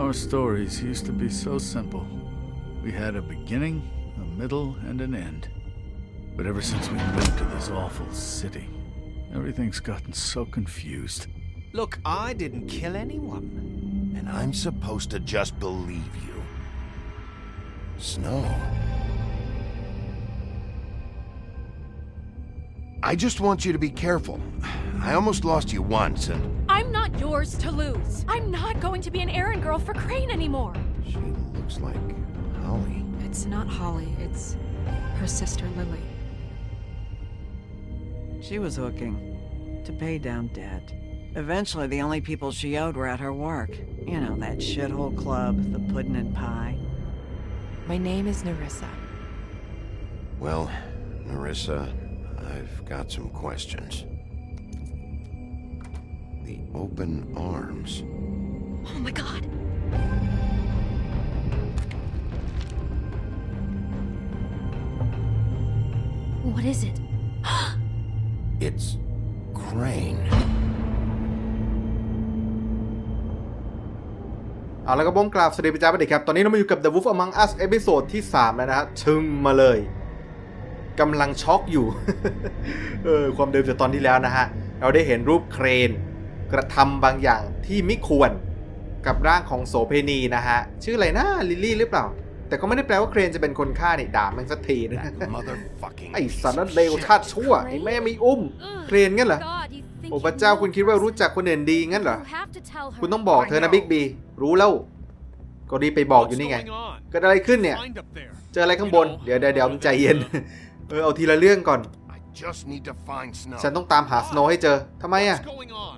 Our stories used to be so simple. We had a beginning, a middle, and an end. But ever since we moved to this awful city, everything's gotten so confused. Look, I didn't kill anyone. And I'm supposed to just believe you. Snow. I just want you to be careful. I almost lost you once, and I'm not yours to lose. I'm not going to be an errand girl for Crane anymore. she looks like Holly. It's not Holly, it's her sister Lily. She was hooking to pay down debt. Eventually, the only people she owed were at her work. You know, that shithole club, the pudding and pie. My name is Narissa. Well, Narissa, I've got some questions. The open arms. Oh my god. What is it? It's Crane. เอาแล้วก็บ้งกราบสวัสดีพี่จ้าประเด็กครับ ตอนนี้เรามาอยู่กับ The Wolf Among Us เอพิโซดที่ 3 แล้วนะฮะชึงมาเลยกำลังช็อกอยู่ เออความเดิมจากตอนที่แล้วนะฮะ เราได้เห็นรูปเครน กระทำบางอย่างที่ไม่ควรกับร่างของโสเพณีนะฮะ ชื่ออะไรนะลิลลี่หรือเปล่า แต่ก็ไม่ได้แปลว่าเครนจะเป็นคนฆ่านี่ด่ามันสักทีนะ That motherfucking ไอ้สันนั่น piece of เลว shit. ชาติชั่วไอ้แม่มีอุ้ม เครนงั้นเหรอ God, you think โอ้ you พระเจ้า know คุณคิดว่ารู้จักคนอื่นดีงั้นเหรอ You have to tell her. คุณต้องบอกเธอนะบิ๊กบี รู้แล้ว ก็ดีไปบอกอยู่นี่ไงเกิดอะไรขึ้นเนี่ย เจออะไรข้างบน เดี๋ยวเดี๋ยวเดี๋ยวใจเย็น เออเอาทีละเรื่องก่อน I just need to find Snow. ฉันต้องตามหาสโนว์ให้เจอ ทำไมอะ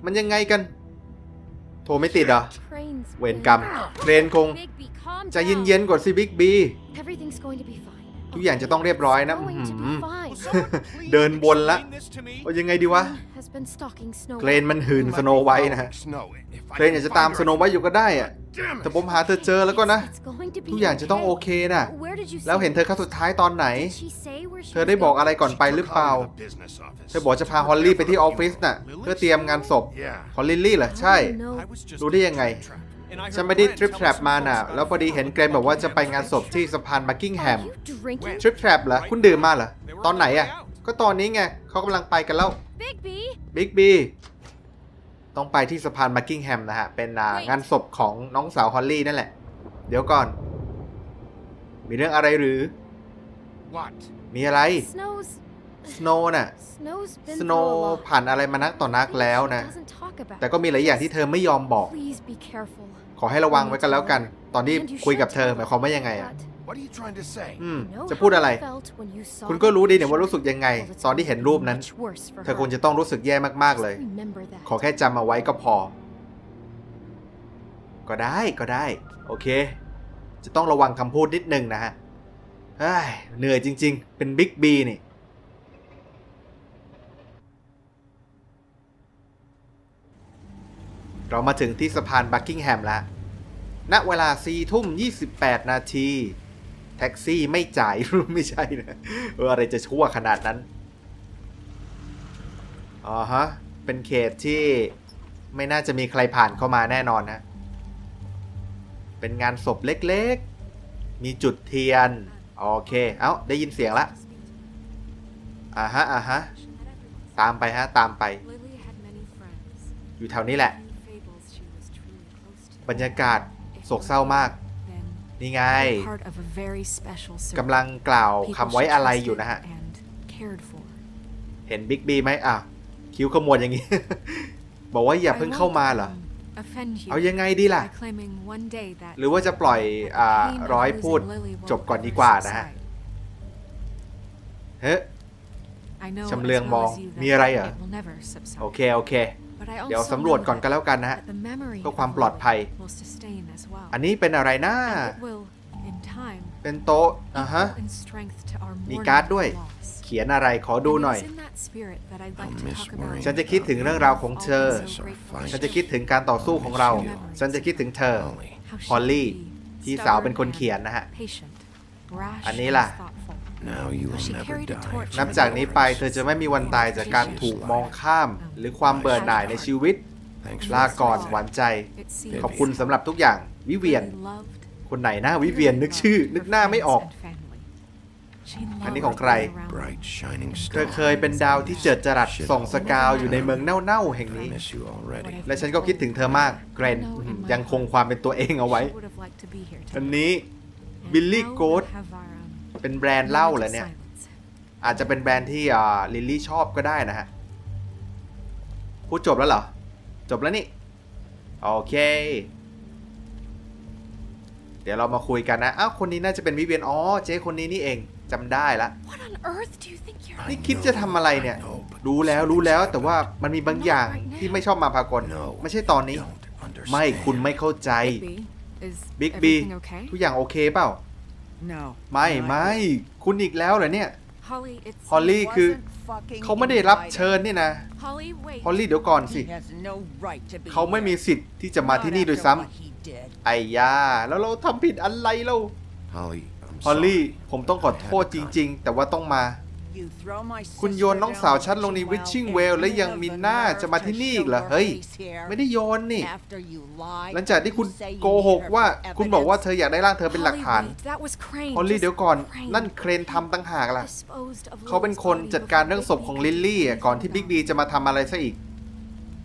มันยังไงกัน โทรไม่ติดเหรอ Crane's เวรกรรมเครนคง Bigby, calm ใจเย็นๆก่อนสิบิ๊กบี down. Everything's going to be fine. ทุกอย่างจะต้องเรียบร้อยนะ It's อื้อ going to หือ be fine. เดินบนละ เอายังไงดีวะ Has been stalking Snow เครนมันหืนสโนว์ไว้นะฮะ Snow. If I เครนอยากจะตาม find ส her- โนว์ไว้อยู่ก็ได้อะ Damn แต่ it. ผมหาเธอเจอแล้วก็นะ It's going to be ทุกอย่างจะต้อง okay. โอเคนะ Where did you แล้ว see เห็นเธอครั้งสุดท้ายตอนไหน Did she say where she เธอได้ was บอก going? อะไรก่อนไปหรือเปล่า Took her to the business office. เธอบอกจะพาฮอลลี่ไปที่ออฟฟิศน่ะ เพื่อเตรียมงานศพ Yeah. ของลิลลี่เหรอใช่ Oh, no. รู้ได้ยังไงฉันไม่ได้ทริปแทรปมาน่ะ แล้วพอดีเห็นเกรนบอกว่าจะไปงานศพที่สะพานบักกิงแฮม Are you drinking? ทริปแทรปเหรอ คุณดื่มมาเหรอ ตอนไหนอะ ก็ตอนนี้ไง เขากำลังไปกันแล้ว Bigby, บิ๊กบี ต้องไปที่สะพานบักกิงแฮมนะฮะ เป็นอ่างานศพของน้องสาวฮอลลี่นั่นแหละ เดี๋ยวก่อน มีเรื่องอะไรหรือ What? มีอะไร Snow's สโนน่ะ Snow's been สโน through a lot. ผ่านอะไรมานักต่อนักแล้วนะ Doesn't talk about แต่ก็มีหลายอย่างที่เธอไม่ยอมบอก Please be careful. ขอให้ระวังไว้กันแล้วกัน ตอนที่ And you คุยกับ should เธอ tell หมายความว่ายังไง her อะ that What are you trying to say? อืม you know จะพูด how อะไร you felt when you saw คุณ that ก็รู้ดีเนี่ยว่า picture? รู้สึกยังไง Well, it's ตอนที่เห็นรูปนั้น much worse for เธอ her. คงจะต้องรู้สึกแย่มากๆเลย Just remember that. ขอแค่จำเอาไว้ก็พอ ก็ได้ก็ได้ โอเค จะต้องระวังคำพูดนิดนึงนะฮะเฮ้ยเหนื่อยจริง ๆ เป็นบิ๊กบีนี่ เรามาถึงที่สะพานบักกิงแฮมแล้ว ณ เวลา4ทุ่ม 28 นาที แท็กซี่ไม่จ่ายไม่ใช่นะเอออะไรจะชั่วขนาดนั้นอ๋อฮะ เป็นเขตที่ไม่น่าจะมีใครผ่านเข้ามาแน่นอนนะ เป็นงานศพเล็กๆ มีจุดเทียน โอเค เอ้า ได้ยินเสียงละอ่าฮะอ่าฮะ ตามไปฮะ ตามไป อยู่แถวนี้แหละ บรรยากาศโศกเศร้ามาก นี่ไง they're part of a very special circle. กำลังกล่าว People คำไว้ she อะไร trusted อยู่นะฮะ and cared for. เห็นบิ๊กบีไหมอะ คิ้วขมวดอย่างนี้ บอกว่าอย่า I เพิ่ง won't, เข้ามาเหรอ um, offend you เอายังไงดีล่ะ by claiming one day that หรือว่าจะปล่อย the อ่า pain of ร้อย losing พูด Lily won't จบก่อน ever ดีกว่านะฮะ subside. เฮ้ย I know ชำเลือง as ม well อง as you มี that อะไรเหรอ it will never subside. โอเค โอเค But I เดี๋ยว also สำรวจ know ก่อนก็แล้วกันนะฮะ that the memory เพื่อ of ความ the ปลอดภัย will sustain as well. อันนี้เป็นอะไรนะ And it will, in time, เป็นโต๊ะอะฮะ equal in strength to our มี mourning การ์ดด้วย loss. เขียนอะไรขอดูหน่อย And it's in that spirit that I'd like Oh, to Miss talk about Marie. ฉันจะคิดถึงเรื่องราวของเธอ all so grateful ฉันจะคิดถึงการต่อสู้ของเรา ฉันจะคิดถึงเธอ Holly. how she ฮอลลี่ could be พี่สาวเป็นคนเขียน stubborn นะฮะ and patient, rash อันนี้ and ล่ะ thoughtful. Now you How will she never carried a die. torch นับจากนี้ไปเธอจะไม่มีวันตายจากการถูกมองข้าม หรือความเบื่อหน่ายในชีวิต Thanks ลา for ก่อน the หวานใจ It seemed ขอบคุณสำหรับทุกอย่าง วิเวียน Lily loved คนไหนนะวิเวียนนึกชื่อ นึกหน้าไม่ออก and family. She อันนี้ loved ของใคร being around them. bright shining เธอ star. เคยเป็นดาวที่เจิดจรัสส่องสกาวอยู่ในเมืองเน่าๆแห่ง I นี้ miss you already. และฉันก็คิดถึงเธอมากเกรน I know in my ยังคงความเป็นตัวเองเอาไว้ She would have liked to be here อัน tonight. นี้ And Billy now we Goat have our own เป็นแบรนด์เหล้าเหรอ moment of เนี่ย silence. อาจจะเป็นแบรนด์ที่อ่าลิลลี่ชอบก็ได้นะฮะ พูดจบแล้วเหรอ จบแล้วนี่ โอเค เดี๋ยวเรามาคุยกันนะ อ้าว คนนี้น่าจะเป็นวิเวียน อ๋อ เจ๊คนนี้นี่เองจำได้ละ What on earth do you think you're นี่คิดจะทำอะไรเนี่ย รู้แล้วรู้แล้วแต่ว่ามันมีบางอย่างที่ไม่ชอบมาพากล No. ไม่ใช่ตอนนี้ Don't ไม่ understand. คุณไม่เข้าใจ B, is บิ๊กบี everything okay? ทุกอย่างโอเคเปล่า No. ไม่ not ไม่ yet. คุณอีกแล้วเหรอเนี่ย Holly, it's ฮอลลี่คือ Wasn't fucking เขาไม่ได้รับ invited. เชิญนี่นะ Holly, wait. ฮอลลี่เดี๋ยวก่อนสิ He has no right to be เขาไม่มี here. สิทธิ์ที่จะมาที่นี่ Not ด้วย after ซ้ำ what he did. ไอ้ยา แล้วเราทำผิดอะไรเล่า Holly, I'm ฮอลลี่ sorry. ผมต้องขอโทษจริง ๆ แต่ว่าต้องมา You throw my คุณโยน sister น้องสาว down ฉันลงใน the Witching well Well and และ you ยัง have มี the หน้า nerve จะมาที่ to นี่ show อีกเหรอ your เฮ้ย face here ไม่ได้โยนนี่ after you lied หลังจากที่คุณ and say you โกหก need her ว่า for คุณบอกว่า evidence. เธออยากได้ร่างเธอเป็นหลัก Holly, ฐาน wait. That was Crane. ฮอลลี่ Just เดี๋ยวก่อน Crane. นั่นเครนทำต่างหากล่ะ Disposed of เขาเป็น Lily's คน body จัดการ before เรื่องศพ Big ของ B ลิลลี่อะ even ก่อนที่ found บิ๊กบีจะมาทำอะไรซะอีก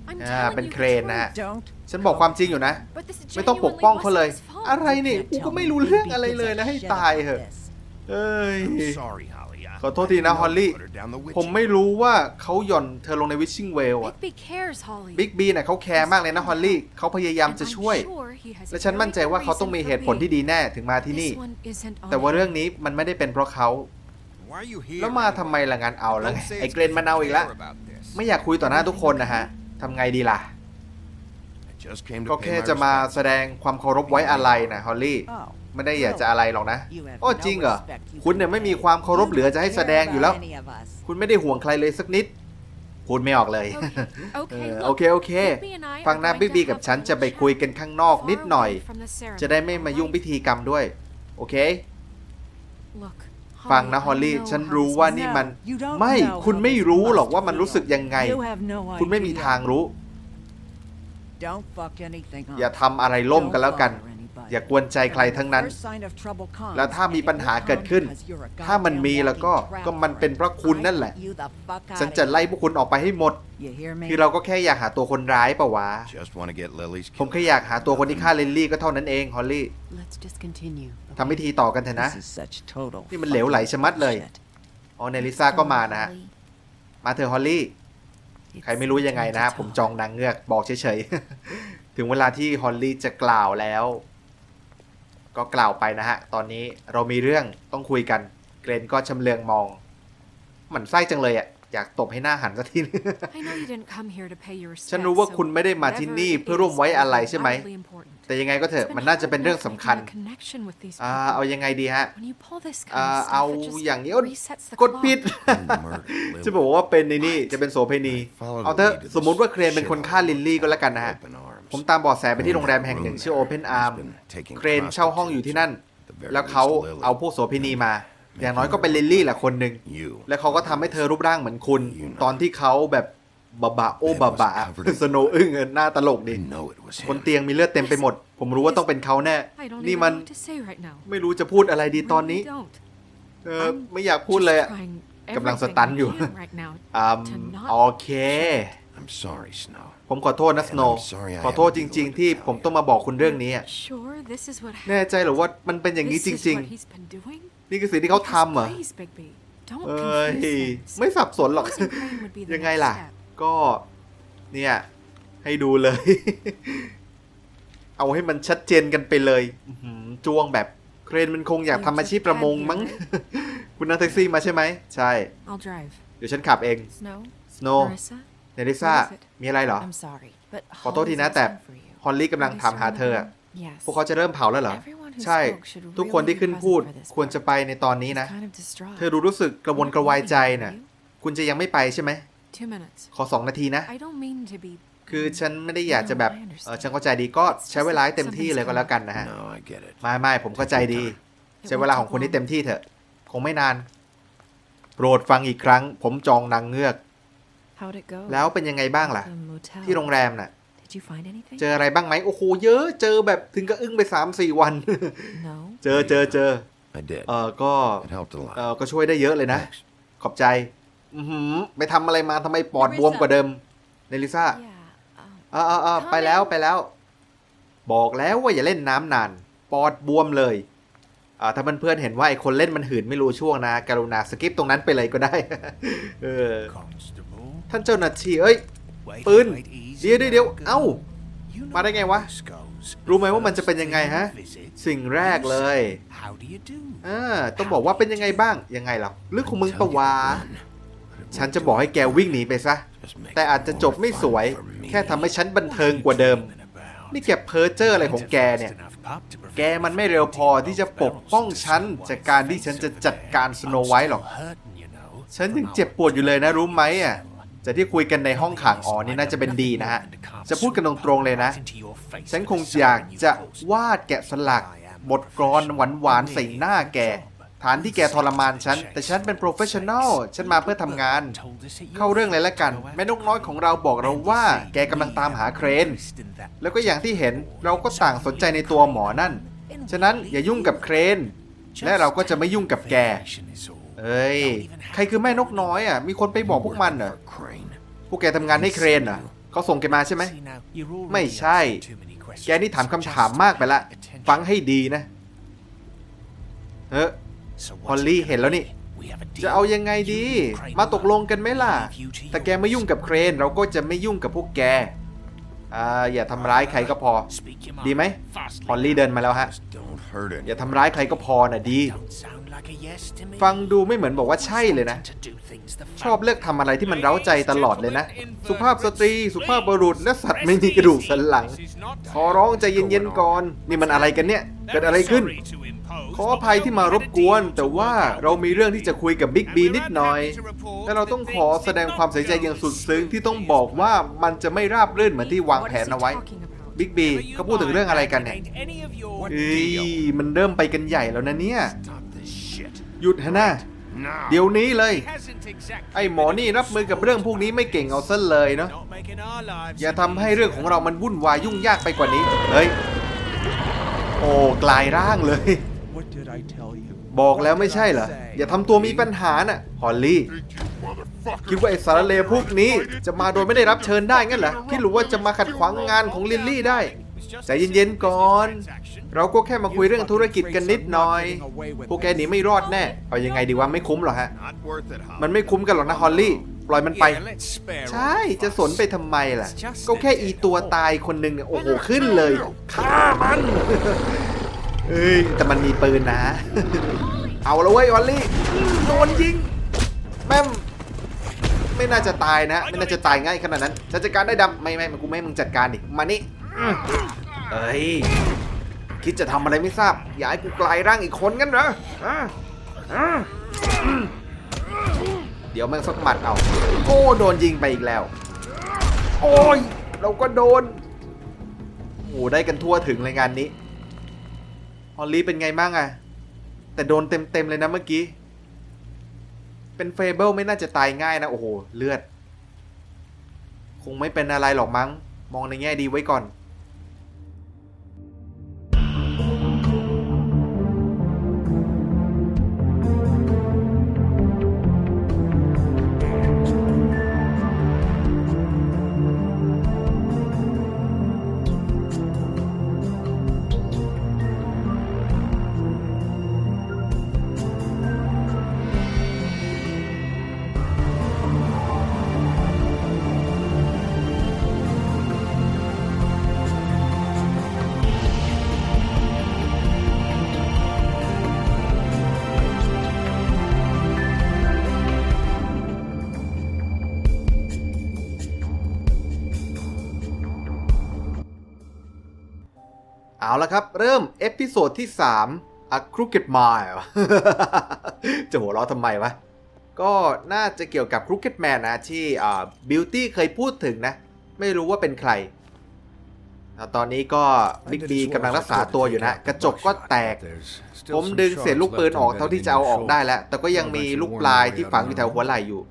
I'm อ่า telling เป็น you เค the รนนะฮะ truth. Don't ฉันบอกความจริงอยู่นะ But this ไม่ต้องปก genuinely ป้องเขาเลย wasn't his fault. อะไรเนี่ยกูก็ไม่รู้เรื่องอะไรเลยนะให้ตายเหอะเอ้ย I'm sorry, Holly. I- ขอโทษทีนะ I ฮอลลี่ put her down the ผม witching ไม่รู้ว่าเขาหย่อนเธอลงในวิชชิงเวลอะ Big B cares, Holly. บิ๊กบีน่ะเขาแคร์มากเลยนะฮอลลี่ เขาพยายาม And จะ I'm ช่วย sure he has และฉันมั่นใจว่าเขาต้องมีเหตุผลที่ดีแน่ถึงมาที่นี่ This one isn't on แต่ว่า him. เรื่องนี้มันไม่ได้เป็นเพราะเขา Why are you here? แล้วมาทำไมล่ะงานเอาแล้วไง Don't say ไอ้ it's เกรนมาเอาอีกแล้ว care about this. ไม่อยากคุยต่อหน้าทุกคนนะฮะทำไงดีล่ะ I just came to ก็ pay แค่ my จะมา respects. แสดงความเคารพไว้อะไรนะฮอลลี่ Oh. ไม่ได้อยากจะอะไรหรอกนะ You have โอ้ no จริงเหรอ respect. You คุณเนี่ยไม่มีความเคารพเหลือจะให้แสดงอยู่แล้ว care about any of us. คุณไม่ได้ห่วงใครเลยสักนิด พูดไม่ออกเลย Okay, เออ okay, โอ look. เค โอเค Big B and I ฟัง are นะ going บิ๊ก to บี have กับ a ฉันจะ little ไปคุยกันข้างนอก chat นิดหน่อย far away from the ceremony, จะได้ไม่มายุ่ง alright? พิธีกรรมด้วย โอเค Look, ฟัง Holly, นะฮอล I ลี่ know ฉัน how รู้ this ว่า must นี่ No, มัน you don't ไม่ know คุณ how ไม่ this รู้หรอก must ว่ามันรู้สึกยังไง You have no คุณไม่มี idea. ทางรู้ Don't fuck anything up. อย่าทำอะไรล่มกันแล้วกัน Don't bother anybody. อย่ากวนใจใครทั้งนั้น First sign of trouble comes, แล้วถ้ามีปัญหาเกิดขึ้น because you're a ถ้ามันมี goddamn แล้วก็ walking ก็มันเป็นเพราะคุณนั่นแหละ I want you the fuck out ฉัน of จะ here. ไล่พวกคุณออกไปให้หมด You hear me? คือเราก็แค่อยากหาตัวคนร้ายเปล่าวะ Just want to get Lily's ผม killer. แค่อยากหาตัวคนที่ฆ่าลิลลี่ก็เท่านั้นเองฮอลลี่ Let's just continue. ทำพิธีต่อกันเถอะนะ This is such total นี่มันเหลวไหลชะมัดเลย bullshit. อ๋อเนลิซ่าก็มานะฮะมาเถอะฮอลลี่ ใครไม่รู้ยังไงนะผมจองนางเงือกบอกเฉยๆ ถึงเวลาที่ฮอลลี่จะกล่าวแล้ว ก็กล่าวไปนะฮะ ตอนนี้เรามีเรื่องต้องคุยกัน เกรนก็ชำเลืองมอง หมันไส้จังเลยอะ อยากตบให้หน้าหันสักทีนึง I know you didn't come here to pay your respects, ฉันรู้ว่า so คุณไม่ได้มาที่นี่ whatever it เพื่อร่วมไว้อาลัย is, ใช่ไหม vitally important. แต่ยังไงก็เถอะ It's มัน been น่าจะเป็น hard เรื่อง enough สำคัญ making a connection with these อ่า people. เอายังไงดีฮะ When you pull this อ่า kind of เอา stuff, it just อย่างนี้ resets the กดผิด clock. You murdered จะ Lily. บอกว่าเป็นในนี่จะเป็นโสเพณี Follow the เอาเถอะ lead of สมมุติว่าเครนเป็นคนฆ่าลิลลี่ก็แล้วกันนะฮะ Open arms. ผมตามเบอดแสไปที่โรงแรมแห่งหนึ่งชื่อ Open Arm เครนเช่าห้องอยู่ที่นั่น แล้วเขาเอาพวกโสเภณีมา อย่างน้อยก็เป็นลิลลี่แหละคนหนึ่ง You. แล้วเขาก็ทำให้เธอรูปร่างเหมือนคุณ ตอนที่เขาแบบบะบะโอบะบะสโนอึ้งเออหน้าตลกดิ I know it was บน him. เตียงมีเลือดเต็มไปหมด ผมรู้ว่าต้องเป็นเขาแน่ I don't นี่ even มัน know what to say right now. ไม่รู้จะพูดอะไรดีตอนนี้ Really don't. เออไม่อยากพูดเลยอะ Just trying กำลัง everything สตัน I อยู่ can right now อืม to not โอเค I'm sorry, Snow. ผมขอโทษนะสโน I'm sorry I ขอโทษจ haven't been ริง able ๆที่ to ผมต้องมาบอกคุณเรื่องนี้อะ Sure, this is what แน่ใจเหรือว่ามันเป็นอย่างนี้ This จ is ริง what he's been doing? ๆนี่คือสิ่งที่เขาทำเหรอ Please, Big B, don't เอ้ย confuse things. ไม่สับสนหรอก Closing Crane would be the ยังไง next ล่ะ step. ก็เนี่ย ให้ดูเลย เอาให้มันชัดเจนกันไปเลยอื้อหือจ้วงแบบเครนมันคงอยากทำอาชีพประมงมั้ง คุณนั่งแท็กซี่มาใช่ไหม ใช่ I'll drive. เดี๋ยวฉันขับเอง Snow? สโน Marissa? เนลิซ่า What is it? มีอะไรเหรอ I'm sorry, but ขอโทษที Holly's นะแต่ asking for you. ฮอลลี่กำลังถามหาเธออะ Yes. พวกเขาจะเริ่มเผาแล้วเหรอ Everyone who ใช่ spoke should ทุกคนที่ really ขึ้น be พูด present for this ควรจะไปในตอนนี้ He's นะ kind of distraught. เธอดูรู้สึกกระวนกระวายใจน่ะ คุณจะยังไม่ไปใช่ไหม Two minutes. ขอสองนาทีนะ I don't mean to be. คือฉันไม่ได้อยากจะแบบ เออฉันเข้าใจดีก็ใช้เวลาให้เต็มที่เลยก็แล้วกันนะฮะ No, I get it. ไม่ไม่ผมเข้าใจดี ใช้เวลาของคุณที่เต็มที่เถอะ คงไม่นาน โปรดฟังอีกครั้ง ผมจองนางเงือก How'd it go? แล้วเป็นยังไงบ้างล่ะ The motel. ที่โรงแรมน่ะ Did you find anything? เจออะไรบ้างไหมโอ้โหเยอะเจอแบบถึงกับอึ้งไป3-4วัน No. เจอเจอเจอ I did. เออก็ It helped a lot. เออก็ช่วยได้เยอะเลยนะ ขอบใจอือหือไปทำอะไรมาทำไมปอดบวมกว่าเดิมเนลิซ่า Yeah. Um, เออเออเออไปแล้วไปแล้ว บอกแล้วว่าอย่าเล่นน้ำนาน ปอดบวมเลยอ่าถ้าเพื่อนๆเห็นว่าไอ้คนเล่นมันหืนไม่รู้ช่วงนะ กรุณาสกิปตรงนั้นไปเลยก็ได้ เออ Constable. ท่านเจ้าหน้าที่เอ้ยปืนเดี๋ยวเดี๋ยวเดียวเอ้ามาได้ไงวะ รู้ไหมว่ามันจะเป็นยังไงฮะ สิ่งแรกเลยอ่าต้องบอกว่าเป็นยังไงบ้าง ยังไงล่ะเรื่องของมึงปะวาฉันจะบอกให้แกวิ่งหนีไปซะ แต่อาจจะจบไม่สวย แค่ทำให้ฉันบันเทิงกว่าเดิม นี่แกเพ้อเจ้ออะไรของแกเนี่ย แกมันไม่เร็วพอที่จะปกป้องฉันจากการที่ฉันจะจัดการสโนไวท์หรอก ฉันยังเจ็บปวดอยู่เลยนะรู้ไหมอะ จะที่คุยกันในห้องขังอ๋อนี่น่าจะเป็นดีนะฮะ จะพูดกันตรงๆเลยนะ ฉันคงอยากจะวาดแกะสลัก บทกลอนหวานๆใส่หน้าแกฐานที่แกทรมานฉัน แต่ฉันเป็นโปรเฟชชั่นอลฉันมาเพื่อทำงาน เข้าเรื่องเลยละกัน แม่นกน้อยของเราบอกเราว่า แกกำลังตามหาเครน แล้วก็อย่างที่เห็นเราก็ต่างสนใจในตัวหมอนั่น ฉะนั้นอย่ายุ่งกับเครน และเราก็จะไม่ยุ่งกับแก เอ้ย ใครคือแม่นกน้อยอะ มีคนไปบอกพวกมันเหรอ พวกแกทำงานให้เครนเหรอเขาส่งแกมาใช่ไหม ไม่ใช่ แกนี่ถามคำถามมากไปละ ฟังให้ดีนะเออพอลลี่เห็นแล้วนี่ จะเอายังไงดี มาตกลงกันไหมล่ะ แต่แกไม่ยุ่งกับเครน เราก็จะไม่ยุ่งกับพวกแก อ่า อย่าทำร้ายใครก็พอ ดีไหมพอลลี่เดินมาแล้วฮะ อย่าทำร้ายใครก็พอนะดี ฟังดูไม่เหมือนบอกว่าใช่เลยนะ ชอบเลือกทำอะไรที่มันเร้าใจตลอดเลยนะ สุภาพสตรี สุภาพบุรุษและสัตว์ไม่มีกระดูกสันหลัง ขอร้องใจเย็นๆก่อน นี่มันอะไรกันเนี่ย เกิดอะไรขึ้น ขออภัยที่มารบกวน แต่ว่าเรามีเรื่องที่จะคุยกับบิ๊กบีนิดหน่อย และเราต้องขอแสดงความเสียใจอย่างสุดซึ้งที่ต้องบอกว่ามันจะไม่ราบรื่นเหมือนที่วาง What แผ is น he เอาไว้ talking about? บิ๊กบีเขาพูดถึงเรื่องอะไรกันเนี่ยเอ้ยมันเริ่มไปกันใหญ่แล้วนะเนี่ย Stop this shit. หยุดฮะนะ Now. เดี๋ยวนี้เลย ไอ้หมอนี่รับมือกับเรื่องพวกนี้ไม่เก่งเอาซะเลยเนาะอย่าทำให้เรื่องของเรามันวุ่นวายยุ่งยากไปกว่านี้เฮ้ยโอ้กลายร่างเลย What did I tell you? บอกแล้วไม่ใช่เหรอ อย่าทำตัวมีปัญหาน่ะฮอลลี่ คิดว่าไอ้สารเลวพวกนี้จะมาโดยไม่ได้รับเชิญได้งั้นเหรอคิดหรือว่าจะมาขัดขวางงานของลิลลี่ได้ใจเย็นๆก่อน เราก็แค่มาคุยเรื่องธุรกิจกันนิดหน่อย พวกแกหนีไม่รอดแน่ เอายังไงดีวะไม่คุ้มหรอกฮะ Not worth it, huh? มันไม่คุ้มกันหรอกนะฮอลลี่ ปล่อยมันไป Yeah, let's spare ใช่ จะสนไปทำไมล่ะ ก็แค่อีตัวตายคนหนึ่งเนี่ยโอ้โหขึ้นเลย ฆ่ามัน เอ้ย แต่มันมีปืนนะ เอาละเว้ยฮอลลี่อืมโดนยิง แม่มไม่น่าจะตายนะ ไม่น่าจะตายง่ายขนาดนั้นฉันจัดการได้ดำไม่ไม่กูไม่ให้มึงจัดการดิ มานี่อืมเอ้ย คิดจะทำอะไรไม่ทราบ อย่าให้กูกลายร่างอีกคนงั้นเหรออะอะอืมเดี๋ยวแม่งสักหมัดเอา โอ้โดนยิงไปอีกแล้ว โอ้ย เราก็โดน โอ้ได้กันทั่วถึงเลยงานนี้ ฮอลลี่เป็นไงบ้างอะแต่โดนเต็มๆเลยนะเมื่อกี้ เป็นเฟเบิลไม่น่าจะตายง่ายนะ โอ้โห เลือด คงไม่เป็นอะไรหรอกมั้ง มองในแง่ดีไว้ก่อน ละครับ เริ่มเอพิโซดที่ 3 A Crooked Mile จะหัวเราะทำไมวะ ก็น่าจะเกี่ยวกับ Crooked Man นะ ที่อ่า Beauty เคยพูดถึงนะ ไม่รู้ว่าเป็นใคร ตอนนี้ก็บิ๊กบีกำลังรักษาตัวอยู่นะ กระจกก็แตก ผมดึงเศษลูกปืนออกเท่าที่จะเอาออกได้แล้ว แต่ก็ยังมีลูกปลายที่ฝังอยู่แถวหัวไหล่อยู่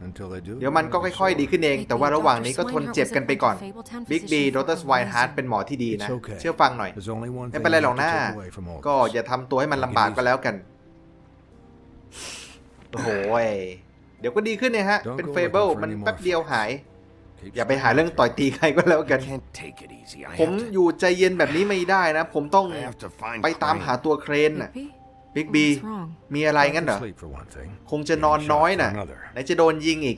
เดี๋ยวมันก็ค่อยๆดีขึ้นเอง แต่ว่าระหว่างนี้ก็ทนเจ็บกันไปก่อน บิ๊กบีดรสไวน์ฮาร์ดเป็นหมอที่ดีนะ เชื่อฟังหน่อย ไม่เป็นไรหรอกนะก็อย่าทำตัวให้มันลำบากก็แล้วกัน โอ้โหยเดี๋ยวก็ดีขึ้นเนี่ยฮะ เป็นเฟเบิลมันแป๊บเดียวหาย อย่าไปหาเรื่องต่อยตีใครก็แล้วกัน Can't take it easy. I ผม have to, อยู่ใจเย็นแบบนี้ไม่ได้นะ ผมต้อง I have to find ไปตาม Crane. หาตัวเครนน่ะ Bigby? บิ๊กบี What's wrong? มีอะไรงั้นเหรอ คงจะนอนน้อยน่ะ ไหนจะโดนยิงอีก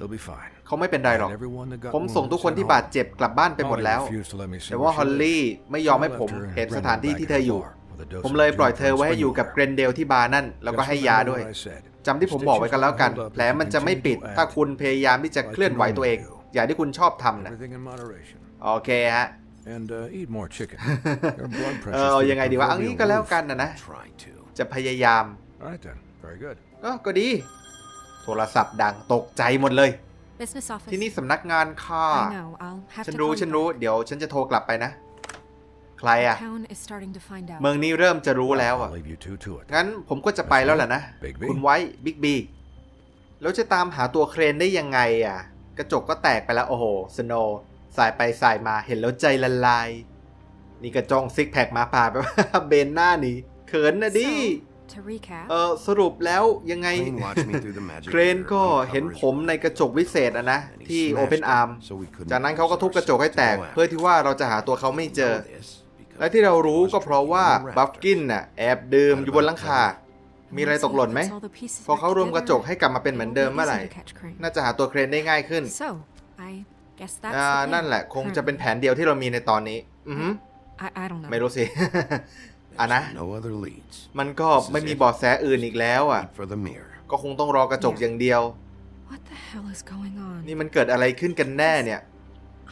เขาไม่เป็นไรหรอก ผมส่งทุกคนที่บาดเจ็บกลับบ้านไปหมดแล้ว แต่ว่าฮอลลี่ไม่ยอมให้ผมเห็นสถานที่ที่เธออยู่ ผมเลยปล่อยเธอไว้ให้อยู่กับเกรนเดลที่บาร์นั่น แล้วก็ให้ยาด้วย จำที่ผมบอกไว้กันแล้วกัน แผลมันจะไม่ปิด ถ้าคุณพยายามที่จะเคลื่อนไหวตัวเอง อย่างที่คุณชอบทำนะโอเคฮะเออเอายังไงดีวะเอางี้ก็แล้วกันนะนะ Try to. จะพยายามก็ก็ดี โทรศัพท์ดังตกใจหมดเลย Business office. ที่นี่สำนักงานค่า I know. I'll have ฉัน to รู้ call ฉัน you รู้ back. เดี๋ยวฉันจะโทรกลับไปนะ ใครอะ Town is starting to find out. เมืองนี้เริ่มจะรู้แล้วอะงั้นผมก็จะไปแล้วแหละนะ Bigby คุณไว้บิ๊กบีแล้วจะตามหาตัวเครนได้ยังไงอะ กระจกก็แตกไปแล้วโอ้โห สโนว์สายไปสายมาเห็นแล้วใจละลาย นี่กระจ้องซิกแพคมาผ่าไป เบนหน้าหนี เขินนะดิ So, to recap, เออสรุปแล้วยังไง Crane watched me through the magic เครน mirror ก็ uncover เห็น his ผมในกระจกวิเศษอะนะ and he ที่ smashed Open it Arm so we couldn't จากนั้นเขาก็ทุบกระจกให้แตก use ourselves to go เพื่อ after ที่ว่าเราจะหาตัวเขาไม่ him. เจอ Know this because และที่เรารู้ก็เพราะว่า he was บัฟ raptor. กินน่ะแอบดื่มอยู่บนหลังคา มีอะไรตกหล่นไหม Once all the pieces พอเขารวม fit กระจก together, ให้กลับมาเป็นเหมือนเดิม it will เมื่อ be ไหร่ easy to catch Crane. น่าจะหาตัวเครนได้ง่ายขึ้น So, I guess that's อ่า the plan, นั่นแหละคงจะเป็นแผนเดียวที่เรามีในตอนนี้อือหือ I, I don't know. ไม่รู้สิ อะนะ There's no other leads. มันก็ไม่มีเบาะแสอื่นอีกแล้วอะ Wait for the mirror. ก็คงต้องรอกระจกอย่างเดียว What the hell is going on? นี่มันเกิดอะไรขึ้นกันแน่เนี่ย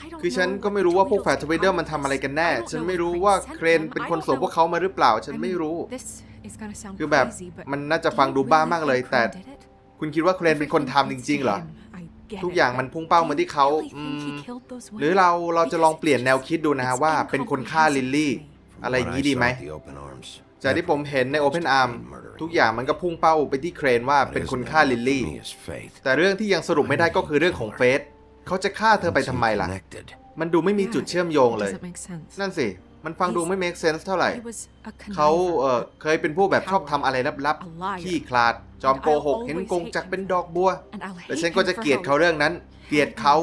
I don't คือฉัน know ก็ what ไม่ the รู้ว่าพวก Tweedles แฟร์ท did เวเดอร์ on มันทำอะไรกัน this. แน่ I don't ฉัน know ไม่ if รู้ Crane ว่า sent เครน them. เป็น I คน don't ส่ง know. พวกเขามาหรือเปล่า ฉัน I ไม่ mean, รู้ This is gonna sound คือแบบ crazy, but มันน่าจะ do ฟัง you ดูบ้า really มากเลย think แต่ Crane did it? คุณคิดว่าเครนเป็นคนทำจริง ๆ เหรอ I get ทุก it, อย่าง but มันพุ่งเป้ามาที่เขา do you really อื think he ม killed those หรือ women? เราเราจะลอง Because เปลี่ยน it's แนวคิดดูนะฮะ it's ว่าเป็นคนฆ่าลิลลี่ incomprehensible to me. อะไรอย่างนี้ What I ดีไหม saw at the open arms. จากที่ผมเห็นใน Open Arm ทุกอย่างมันก็พุ่งเป้าไปที่เครนว่า What เป็น isn't คนฆ่า enough ลิล for ลี่ me is faith. แต่เรื่องที่ยังสรุปไม่ได้ก็คือเรื่องของเฟสเขาจะฆ่าเธอไปทำไมล่ะ Connected. มันดูไม่มีจุดเชื่อมโยง It เลย doesn't make sense. นั่นสิ มันฟังดูไม่ make sense เท่าไหร่ He was a เขา conniver, เออเคยเป็นผู้แบบชอบทำอะไรลับ a liar. ๆขี้คลาด จอมโกหก เห็นกงจักรเป็นดอกบัว and I'll และ hate ฉันก็ him จะ for เกลียด how เขาเรื่องนั้น เกลียดเขา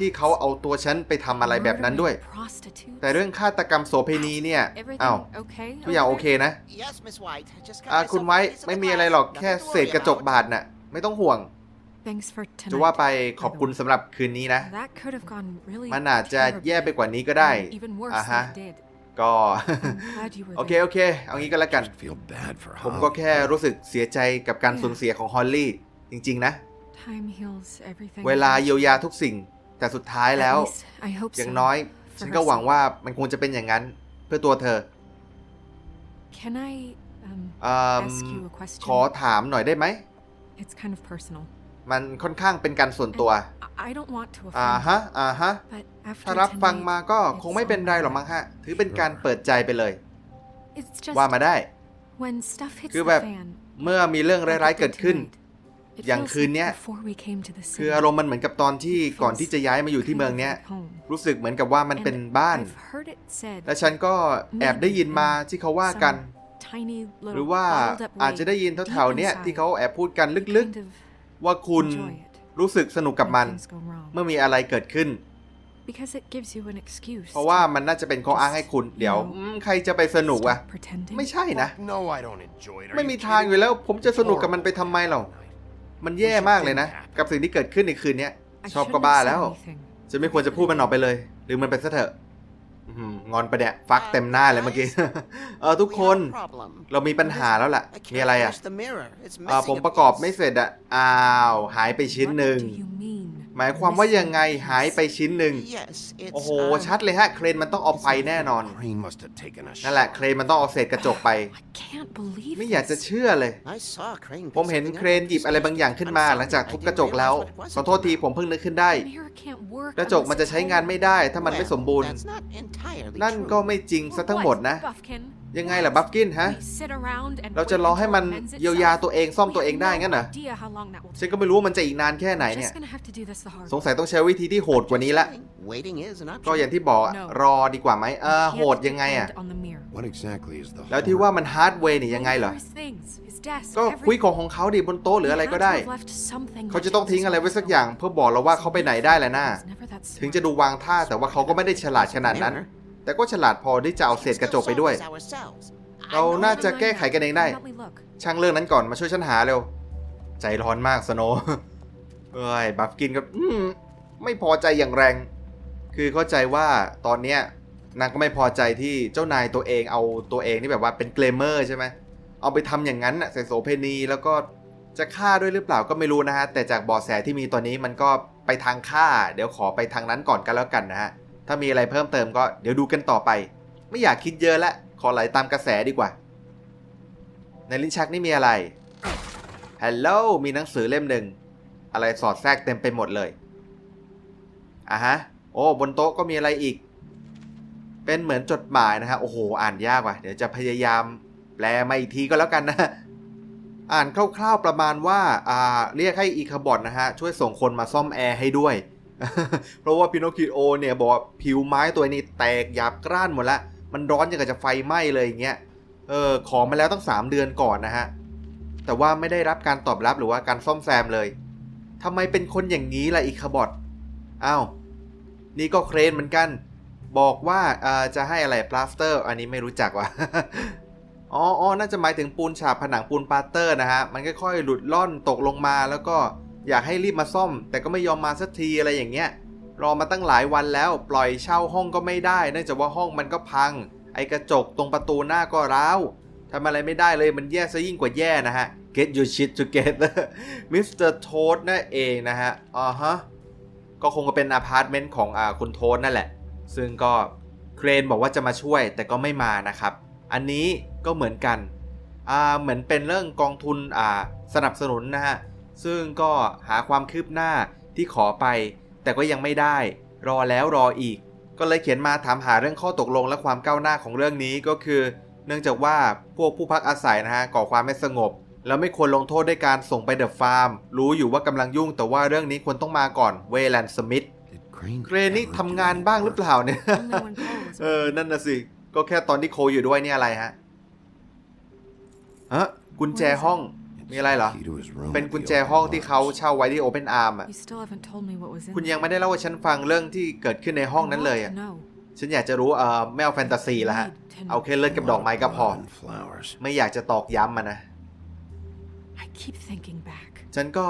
ที่เขาเอาตัวฉันไปทำอะไรแบบนั้นด้วย murdering prostitutes. แต่เรื่องฆาตกรรมโสเภณีเนี่ย Everything อ้าว okay ทุกอย่าง over โอเค there? นะ Yes, Miss White. I just got อ่า myself คุณ a ไว้ piece of ไม่ the มีอะไร glass. หรอกแค่ Nothing to เศษ worry กระจก about. บาดน่ะ ไม่ต้องห่วง Thanks for tonight. จะว่าไป by ขอบ the คุณ way. สำหรับคืนนี้นะ That could have gone really มันอาจจะ terribly, แย่ไปกว่านี้ก็ได้ even worse อ่า than ฮะ it did. ก็ I'm glad you were โอเค there. โอเค เอางี้ก็แล้วกัน Feel bad for ผมก็ Holly. แค่รู้สึกเสียใจกับการสูญเสียของฮอลลี่ จริง ๆ นะ Time heals everything. เวลาเยียวยาทุกสิ่ง แต่สุดท้ายแล้ว At least I hope อย่าง so. น้อย for ฉัน her ก็หวัง sake. ว่ามันคงจะเป็นอย่างนั้นเพื่อตัวเธอ Can I um อืม ask you a question? ขอถามหน่อยได้ไหม It's kind of personal. มันค่อนข้างเป็นการส่วนตัว I, I don't want to อ่า offend ฮะอ่าฮะ you, but after ถ้ารับฟัง tonight, มาก็คงไม่เป็นไรหรอกมั้งฮะ ถือเป็นการเปิดใจไปเลย it's just ว่ามาได้ when stuff hits คือ the แบบ fan, เมื่อมีเรื่อง like ร้าย it ๆเกิด did ขึ้น tonight, it อย่าง feels คืน like เนี้ย before we came to the คือ city, อารมณ์มันเหมือนกับตอนที่ก่อนที่จะย้ายมาอยู่ที่เมืองเนี้ย kind of like home. รู้สึกเหมือนกับว่ามันเป็น And บ้าน I've heard it said และฉันก็แอบได้ยินมาที่เขาว่ากัน some tiny หรือ little ว่า bottled up อาจจะได้ยิน way แถวๆ deep เนี้ย inside ที่เขาแอบพูดกันลึก kind of ๆว่าคุณ enjoy it รู้สึกสนุกกับมัน when things go wrong. เมื่อมีอะไรเกิดขึ้น Because it gives you an excuse เพราะว่ามันน่าจะเป็นข้ออ้างให้คุณ เดี๋ยวอืมใครจะไปสนุกอะ Stop pretending. ไม่ใช่นะ No, I don't enjoy it. Are ไม่ you มีทางอยู่ kidding? แล้ว ผมจะสนุกกับมันไปทำไมหรอ มันแย่มากเลยนะ กับสิ่งที่เกิดขึ้นในคืนเนี้ย I ชอบ shouldn't ก็ have บ้า said แล้ว anything. จะไม่ควรจะพูดมันออกไปเลย หรือมันไปซะเถอะอื้อหืองอนไปะเนี่ยฟักเต็มหน้าเลยเมื่อกี้ เออทุก We คน have a problem. เรามีปัญหาแล้วล่ะ I can't มีอะไรอะ finish the mirror. It's อ่า missing ผม a ประกอบ piece. ไม่เสร็จอะ อ้าว หายไปชิ้น What หนึ่ง do you mean? หมายความว่ายังไงหายไปชิ้นหนึ่ง Yes, it's. โอ้โห uh, ชัดเลยฮะ เครนมันต้องเอาไปแน่นอน Crane must have taken a นั่นแหละ เครนมันต้องเอาเศษกระจกไป I can't believe ไม่อยากจะเชื่อเลย I saw Crane. ผมเห็นเครนหยิบอะไรบางอย่างขึ้นมา หลังจากทุบกระจกแล้ว ขอโทษทีผมเพิ่งนึกขึ้นได้ The mirror can't work กระจกมันจะใช้งานไม่ได้ ถ้ามันไม่สมบูรณ์ That's not entirely นั่น true. ก็ไม่จริงซะทั้งหมดนะ Buffkin. ยังไงล่ะบัฟกินฮะ We sit around and เราจะ wait รอให้มัน until it mends เยียวยา itself. ตัวเองซ่อม We ตัวเอง have ได้ no งั้นเหรอ idea how long that will ฉัน take. ก็ไม่รู้ว่ามันจะอีกนานแค่ไหน We're เนี่ย just gonna have to do this the hard สงสัยต้องใช้วิธีที่โหดกว่านี้ละ Waiting is an option. ก็อย่างที่บอกอะ No รอดีกว่าไหมเอ way. อ We โห can't ดยังไงอะ depend on the mirror. What exactly is the แล้วที่ว่ามันฮาร์ดเวย์นี่ยังไงเหรอ His things, his desk, ก็คุย everything. ของของเขาดิบนโต๊ะหรืออะไรก็ได้ He had to have left something เขาจะต้องทิ้งอะไรไว้สักอย่าง เพื่อบอกเราว่าเขาไปไหนได้แหละนะ He's never that ถึง smart. จะดูวางท่าแต่ว่าเขาก็ไม่ได้ฉลาดขนาดนั้น แต่ก็ฉลาดพอที่จะเอาเศษกระจกไปด้วย เราน่าจะแก้ไขกันเองได้ Help me look. ช่างเรื่องนั้นก่อนมาช่วยฉันหาเร็ว ใจร้อนมากสโนว์เอ้ยบัฟกินก็อืมไม่พอใจอย่างแรง คือเข้าใจว่าตอนเนี้ยนางก็ไม่พอใจที่เจ้านายตัวเองเอาตัวเองที่แบบว่าเป็นเกลเมอร์ใช่ไหมเอาไปทำอย่างนั้นน่ะใส่โสเพณีแล้วก็จะฆ่าด้วยหรือเปล่าก็ไม่รู้นะฮะ แต่จากเบาะแสที่มีตอนนี้มันก็ไปทางฆ่า เดี๋ยวขอไปทางนั้นก่อนกันแล้วกันนะฮะ ถ้ามีอะไรเพิ่มเติมก็เดี๋ยวดูกันต่อไป ไม่อยากคิดเยอะละขอไหลตามกระแสดีกว่า ในลิ้นชักนี่มีอะไรฮัลโหลมีหนังสือเล่มหนึ่งอะไรสอดแทรกเต็มไปหมดเลยอะฮะ โอ้บนโต๊ะก็มีอะไรอีก เป็นเหมือนจดหมายนะฮะโอ้โหอ่านยากว่ะเดี๋ยวจะพยายามแปลมาอีกทีก็แล้วกันนะอ่านคร่าวๆประมาณว่าอ่าเรียกให้อีคาบอดนะฮะช่วยส่งคนมาซ่อมแอร์ให้ด้วย เพราะว่าพินอคิโอเนี่ยบอกว่าผิวไม้ตัวนี้แตกหยาบกร้านหมดละ มันร้อนอย่างกับจะไฟไหม้เลยอย่างเงี้ย เออ ขอมาแล้วตั้ง 3 เดือนก่อนนะฮะ แต่ว่าไม่ได้รับการตอบรับหรือว่าการซ่อมแซมเลยทำไมเป็นคนอย่างนี้ล่ะอีคาบอดอ้าว นี่ก็เครนเหมือนกัน บอกว่าจะให้อะไรพลาสเตอร์ อันนี้ไม่รู้จักว่ะอ๋ออ๋อน่าจะหมายถึงปูนฉาบผนังปูนปาเตอร์นะฮะ มันค่อยๆ หลุดล่อนตกลงมาแล้วก็ อยากให้รีบมาซ่อม แต่ก็ไม่ยอมมาสักทีอะไรอย่างเงี้ย รอมาตั้งหลายวันแล้วปล่อยเช่าห้องก็ไม่ได้ เนื่องจากว่าห้องมันก็พัง ไอกระจกตรงประตูหน้าก็ร้าวทำอะไรไม่ได้เลยมันแย่ซะยิ่งกว่าแย่นะฮะ get your shit together Mr. Toad นั่นเองนะฮะอ่าฮะก็คงจะเป็นอพาร์ตเมนต์ของอ่าคุณโทษนั่นแหละ ซึ่งก็เครนบอกว่าจะมาช่วยแต่ก็ไม่มานะครับ อันนี้ก็เหมือนกันอ่าเหมือนเป็นเรื่องกองทุนอ่าสนับสนุนนะฮะ ซึ่งก็หาความคืบหน้าที่ขอไป แต่ก็ยังไม่ได้ รอแล้วรออีก ก็เลยเขียนมาถามหาเรื่องข้อตกลงและความก้าวหน้าของเรื่องนี้ก็คือ เนื่องจากว่าพวกผู้พักอาศัยนะฮะก่อความไม่สงบ แล้วไม่ควรลงโทษด้วยการส่งไปเดอะฟาร์ม รู้อยู่ว่ากำลังยุ่งแต่ว่าเรื่องนี้ควรต้องมาก่อนเวแลนด์สมิธ Did Crane เกรนนี่ ever ทำ do งาน any บ้างหรือ work? เปล่าเนี่ย Only when Cole was เออ นั่นน่ะสิ ก็แค่ตอนที่โคอยู่ด้วยนี่อะไรฮะฮะกุญแจห้อง มีอะไรเหรอ Key to his room เป็น with กุญ the แจ open ห้องที่เขา bars. เช่าไว้ที่โอเ n นอาร์มอะ You still haven't told me what was in คุณ there. ยังไม่ได้เล่าให้ฉันฟังเรื่องที่เกิดขึ้นในห้องนั้นเลย I อะ want to know. ฉันอยากจะรู้เออไม่เอาแฟนตาซีแล้วฮะ Need to เอา know. แค่เลือดกับดอกไม้ก็พอ Blood and flowers. ไม่อยากจะตอกย้ำมันนะ I keep thinking back. ฉันก็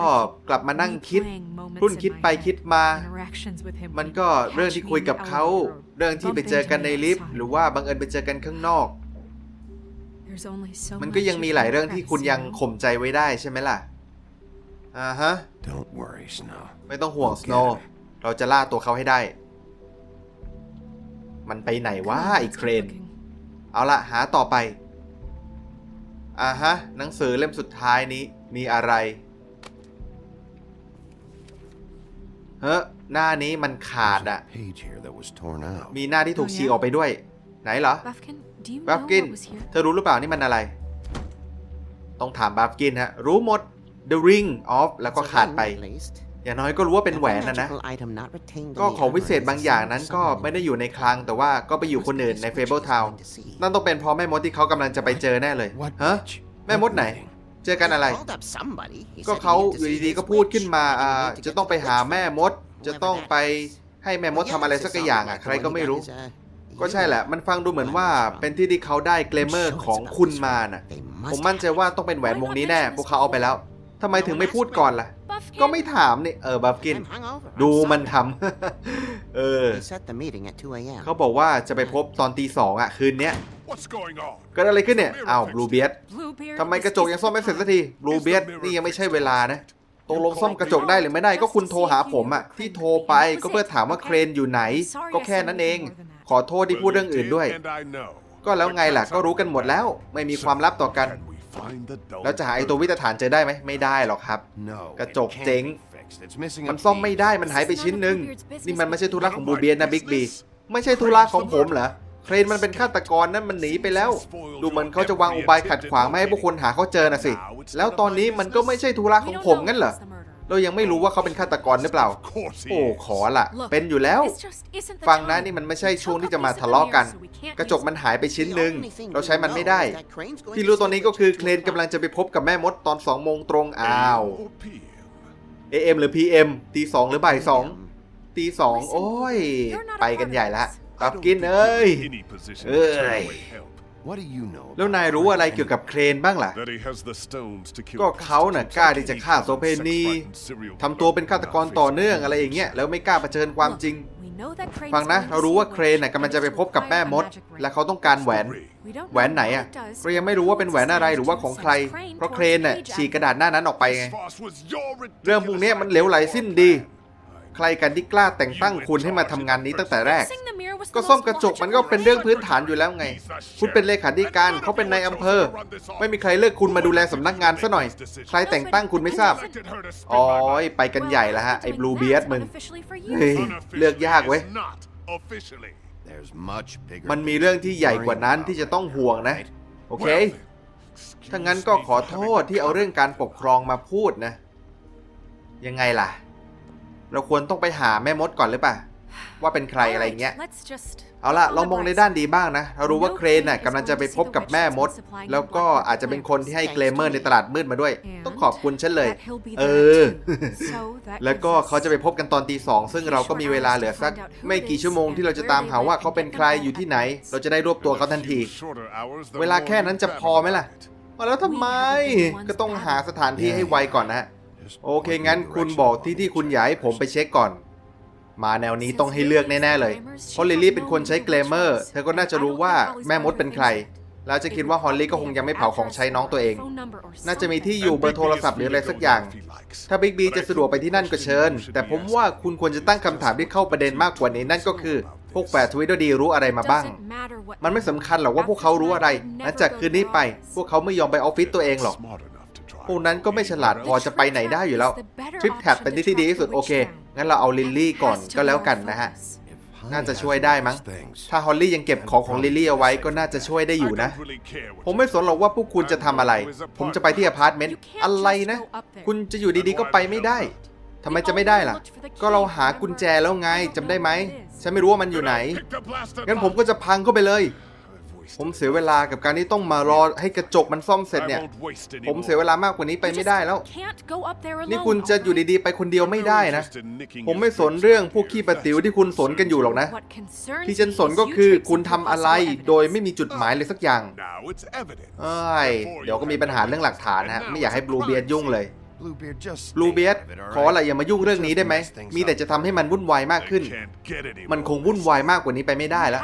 กลับมานั่งคิด Replaying moments รุ่น in คิด my ไป head. คิดมา Interactions with him มัน when ก็ he'd เรื่อง catch ที่ me คุย in กับ the เขา elevator or เรื่องที่ไป bump เจอกัน into ใน me ลิฟต์ outside. หรือว่าบังเอิญไปเจอกันข้างนอก There's only so มันก็ much ยัง you มี can หลายเรื่องที่ repress, คุณยัง you know? ข่มใจไว้ได้ใช่ไหมล่ะอ่าฮะ Don't worry, Snow. ไม่ต้องห่วง We'll ส get โน him. เราจะล่าตัวเขาให้ได้ มันไปไหน Come วะ on, ไอ้ let's เค keep รน looking. เอาละหาต่อไปอ่าฮะ หนังสือเล่มสุดท้ายนี้มีอะไร เฮ้ยหน้านี้มันขาด There's อะ a page here that was torn out. มีหน้าที่ถูก Oh, ฉีก yeah? ออกไปด้วย ไหนเหรอ Buffkin, do you บัฟ know กิน what was here? เธอรู้หรือเปล่านี่มันอะไร ต้องถามบัฟกินฮะ รู้หมด The Ring of แล้วก็ It's a ขาด ring, ไป at least. อย่างน้อยก็รู้ว่าเป็นแหวนนะนะ Another magical item not retained in ก็ the ของวิเศษ armor is บางอย่างนั้นก็ someone ไม่ได้อยู่ในคลัง แต่ว่าก็ไปอยู่คนอื่นใน Fable Town นั่นต้องเป็นเพราะแม่มดที่เขากำลังจะไปเจอแน่เลย What ฮะ witch? แม่มดไหน What reading? เจอกันอะไร He called up somebody. He ก็ said he เขา had to อยู่ see ดี his ๆก็พูด witch, ขึ้นมา and he อ่า needed to จะ get ต้อง the ไปหา witch แม่ from มด จะต้องไปให้แม่มดทำอะไรสักอย่างอะ ใครก็ไม่รู้ ก็ใช่แหละ มันฟังดูเหมือนว่าเป็นที่ที่เขาได้เกลเมอร์ของคุณมาน่ะ ผมมั่นใจว่าต้องเป็นแหวนวงนี้แน่ พวกเขาเอาไปแล้วทำไมถึงไม่พูดก่อนล่ะ Buffkin. ก็ไม่ถามนี่ เออ บัฟกิน ดูมันทำ เออ He set the meeting at 2 a.m. เขาบอกว่าจะไปพบตอนตีสองอะ คืนเนี้ย What's going on? เกิดอะไรขึ้นเนี่ย อ้าวบลูเบีย Bluebeard. ทำไมกระจกยังซ่อมไม่เสร็จสักทีบลูเบียนี่ยังไม่ใช่เวลานะตกลงซ่อมกระจกได้หรือไม่ได้ก็คุณโทรหาผมอะที่โทรไปก็เพื่อถามว่าเครนอยู่ไหน ก็แค่นั้นเอง ขอโทษที่พูดเรื่องอื่นด้วย And I know. ก็แล้วไงล่ะ ก็รู้กันหมดแล้ว ไม่มีความลับต่อกัน Can we find the dog? แล้วจะหาไอตัววิตฐานเจอได้ไหมไม่ได้หรอกครับ No. กระจก it can't เจ๊ง be fixed. It's missing a มันซ่อม piece. ไม่ได้มันหายไปชิ้นหนึ่งนี่มันไม่ใช่ธุระของบูเบียนนะบิ๊กบีไม่ใช่ธุระของผมเหรอเครนมันเป็นฆาตกรนั่นมันหนีไปแล้ว ดูเหมือนเขาจะวางอุบายขัดขวางไม่ให้พวกคนหาเขาเจอนะสิ แล้วตอนนี้มันก็ไม่ใช่ธุระของผมงั้นเหรอ เรายังไม่รู้ว่าเขาเป็นฆาตกรหรือเปล่า Of course he โอ้ is. ขอละเป็นอยู่แล้ว ฟัฟังงนะนะนี่นี่มัมันนไม่ไม่ใช่ใช่ช่ช่ววงงที่ที่จะจะมามาทะทะเลาะเลาะกักันนกกระระจจกกมัมันนหายไปชิ้นหนึ่งเราใช้มันไม่ได้ ที่ที่รู้รู้ตตออนนนี้นี้ก็ก็คืคืออเคเครรนนกำกำลัลังงจะไปพบกับแม่มดตอน2โมงตรงอ้าว Or PM. AM หรือ PM ตีสองหรือบ่ายสองตีสองโอ้ย ไปกันใหญ่ละกลับกินเอ้ย Any position Ơi. To turn away help. What do you know? แล้ว about นายรู้อะไรเกี่ยวกับเครนบ้างล่ะ That he has the stones to kill ก็เขาน่ะ prostitutes กล้า like ที่จะ any ฆ่า common โสเพณี sex-frightened serial ทำตัวเป็นฆาตกรต่อเนื่อง killer อะไรอย่างเงี้ยแล้วไม่กล้าเผชิญความจริง ฟัฟังงนะนะเราเรารู้รู้ว่าว่าเคเครรนนน่ะน่ะกำกำลัลังงจะจะไปไปพพบบกักับบแม่แม่มมดดและและเขาเขาต้ต้อองงกาการรแหแหววนนแหวนไหนอะเรายังไม่รู้ว่าเป็นแหวนอะไรหรือว่าของใคร เพราะเครนน่ะฉีกกระดาษหน้านั้นออกไปไง As fast was your เรื่องพวกเนี้ยมันเหลวไหลสิ้นดี ใครกันที่กล้าแต่งตั้งคุณให้มาทำงานนี้ตั้งแต่แรก ก็ก็ซ่ซ่ออมมกกระระจจกกมัมันนก็ก็เป็เป็นนเรื่เรื่อองงพื้พื้นนฐาฐานนออยู่ยู่แล้แล้ววไงไง คุณเป็นเลขาธิการเขาเป็นนายอำเภอ ไม่มีใครเลือกคุณมาดูแลสำนักงานซะหน่อย ใครแต่งตั้งคุณไม่ทราบอ๋อยไปกันใหญ่แล้วฮะไอ้บลูเบียสมึงเฮ้ยเลือกยากเว้ย Not officially. There's much bigger มันมีเรื่องที่ใหญ่กว่านั้นที่จะต้องห่วงนะ โอเค Well then, ถ้า excuse งั้นก็ me ขอ for โท having ษที่เอาเรื่องการปกครองมาพูดนะ ยังไงล่ะ เราควรต้องไปหาแม่มดก่อนหรือเปล่าว่าเป็นใครอะไรเงี้ย เอาล่ะ เรามองในด้านดีบ้างนะ เรารู้ว่าเครนน่ะกำลังจะไปพบกับแม่มด แล้วก็อาจจะเป็นคนที่ให้เกรมเมอร์ในตลาดมืดมาด้วย ต้องขอบคุณฉันเลย เออ แล้วก็เขาจะไปพบกันตอนตีสองซึ่งเราก็มีเวลาเหลือสัก ไม่กี่ชั่วโมงที่เราจะตามหาว่าเขาเป็นใครอยู่ที่ไหน เราจะได้รวบตัวเขาทันที shorter hours, the เวลา more แค่นั้นจะพอไหมล่ะ right. มาแล้วทำไม ก็ต้องหาสถานที่ให้ไวก่อนนะฮะ โอเค งั้นคุณบอกที่ที่คุณอยากให้ผมไปเช็คก่อน มาแนวนี้ต้องให้เลือกแน่ ๆ เลย เพราะลิลลี่เป็นคนใช้เกรมเมอร์ เธอก็น่าจะรู้ว่าแม่มดเป็นใคร แล้วจะคิดว่าฮอลลี่ก็คงยังไม่เผาของใช้น้องตัวเอง น่าจะมีที่อยู่เบอร์โทรศัพท์หรืออะไรสักอย่าง ถ้าบิ๊กบีจะสะดวกไปที่นั่นก็เชิญ แต่ผมว่าคุณควรจะตั้งคำถามที่เข้าประเด็นมากกว่านี้นั่นก็คือพวกแฝดทวิตดีรู้อะไรมาบ้าง มันไม่สำคัญหรอกว่าพวกเขารู้อะไร หลังจากคืนนี้ไป พวกเขาไม่ยอมไปออฟฟิศตัวเองหรอก Smart enough to try. พวกนั้นก็ไม่ฉลาดพอจะไปไหนได้อยู่แล้วทริปแท็บเป็นที่ที่ดีที่สุดโอเคงั้นเราเอาลิลลี่ก่อนก็แล้วกันนะฮะ If น่า Honey จะ has ช่วยได้มั้ง those things, ถ้าฮอลลี่ยังเก็บของของลิลลี่เอาไว้ก็น่าจะช่วยได้อยู่นะ I don't really care what ผมไม่สนหรอกว่าพวกคุณจะทำอะไร ผมจะไปที่อพาร์ตเมนต์ อะไรนะ คุณจะอยู่ดีๆก็ไปไม่ได้ทำไมจะไม่ได้ล่ะ ก็เราหากุญแจแล้วไงจำได้ไหม ฉันไม่รู้ว่ามันอยู่ไหน Pick the blaster งั้นผมก็จะพังเข้าไปเลย I've ผม wasted เสียเวลากับการที่ต้องมารอให้กระจกมันซ่อมเสร็จ I เนี่ย won't waste any ผมเสียเวลามากกว่านี้ไปไม่ได้แล้ว นี่นี่คุคุณณจะจะออยู่ยู่ดีๆ ไปคนเดียวไม่ได้นะ ผมไม่สนเรื่องพวกขี้ประติ๋วที่คุณสนกันอยู่หรอกนะ ที่ฉันสนก็คือคุณทำอะไรโดยไม่มีจุดหมายเลยสักอย่าง Now it's evident. เอ้ยเดี๋ยวก็มีปัญหาเรื่องหลักฐานนะฮะ ไม่อยากให้บลูเบียดยุ่งเลย Bluebeard just บ ลู stay เบียด out of it, all ขออะไร right? อย่ามายุ่งเรื่องนี้ได้ไหม มีแต่จะทำให้มันวุ่นวายมากขึ้น I can't get any มัน more. คงวุ่นวายมากกว่านี้ไปไม่ได้แล้ว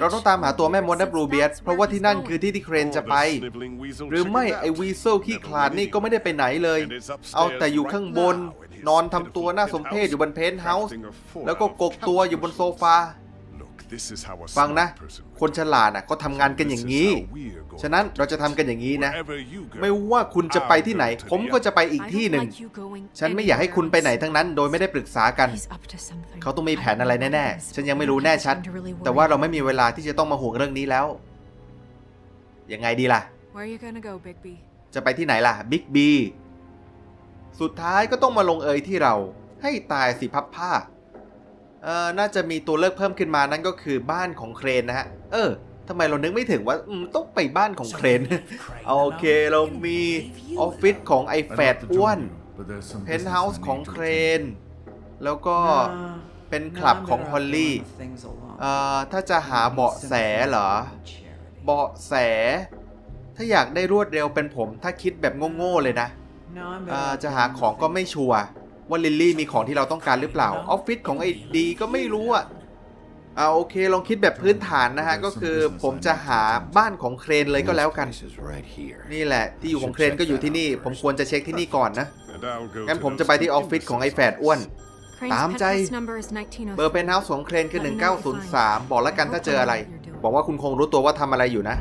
เราต้องตามหาตัวแม่มดและบลูเบียดเพราะว่าที่นั่นคือที่ที่เครน Or จะ the ไป sniveling weasel หรือไม่ chickened ไอ out. วีเซลขี้ Never คลาด really นี่ก็ไม่ได้ไปไหนเลย And is upstairs เอาแต่อยู่ข้างบน right now in his นอนทำตัวน่าสมเพชอยู่บนเพนท์เฮาส์ crafting a four แล้วก็กกตัวอยู่บนโซฟา ฟังนะ smart person would คนฉลาดน่ะก็ทำงานกันอย่างนี้ This is how we're going ฉะนั้นเราจะทำกันอย่างนี้นะ Wherever you go, ไม่ว่าคุณจะไปที่ไหน ผมก็จะไปอีกที่หนึ่ง ฉันไม่อยากให้คุณไปไหนทั้งนั้น โดยไม่ได้ปรึกษากัน เขาต้องมีแผนอะไรแน่ๆ ฉันยังไม่รู้แน่ชัด แต่ว่าเราไม่มีเวลาที่จะต้องมาห่วงเรื่องนี้แล้ว ยังไงดีล่ะ จะไปที่ไหนล่ะ บิ๊กบี สุดท้ายก็ต้องมาลงเอยที่เรา ให้ตายสิพับผ้า เอ่อน่าจะมีตัวเลือกเพิ่มขึ้นมานั่นก็คือบ้านของเครนนะฮะ เออทำไมเรานึกไม่ถึงว่าอืมต้องไปบ้านของเครน โอเคเรามีออฟฟิศของไอแฝดอ้วนเพนท์เฮาส์ของเครน แล้วก็เป็นคลับของฮอลลี่เอ่อถ้าจะหาเบาะแสเหรอ เบาะแส ถ้าอยากได้รวดเร็วเป็นผม ถ้าคิดแบบโง่ๆเลยนะเอ่อจะหาของก็ไม่ชัวร์ ว่าลิลลี่มีของที่เราต้องการหรือเปล่า ออฟฟิศของไอ้ดีก็ไม่รู้อะเอาโอเคลองคิดแบบพื้นฐานนะฮะ ก็คือผมจะหาบ้านของเครนเลยก็แล้วกัน This is right here. นี่แหละที่อยู่ของเครนก็อยู่ที่นี่ ผมควรจะเช็คที่นี่ก่อนนะ And I'll go งั้น to ผม those จะไปที่ออฟฟิศของไอ้แฝดอ้วน Crane's Tám pet chay. house number is 1903. เบอร์เพนท์เฮาส์ของเครนคือ 1903 บอกแล้วกันถ้าเจออะไร บอกว่าคุณคงรู้ตัวว่าทำอะไรอยู่นะ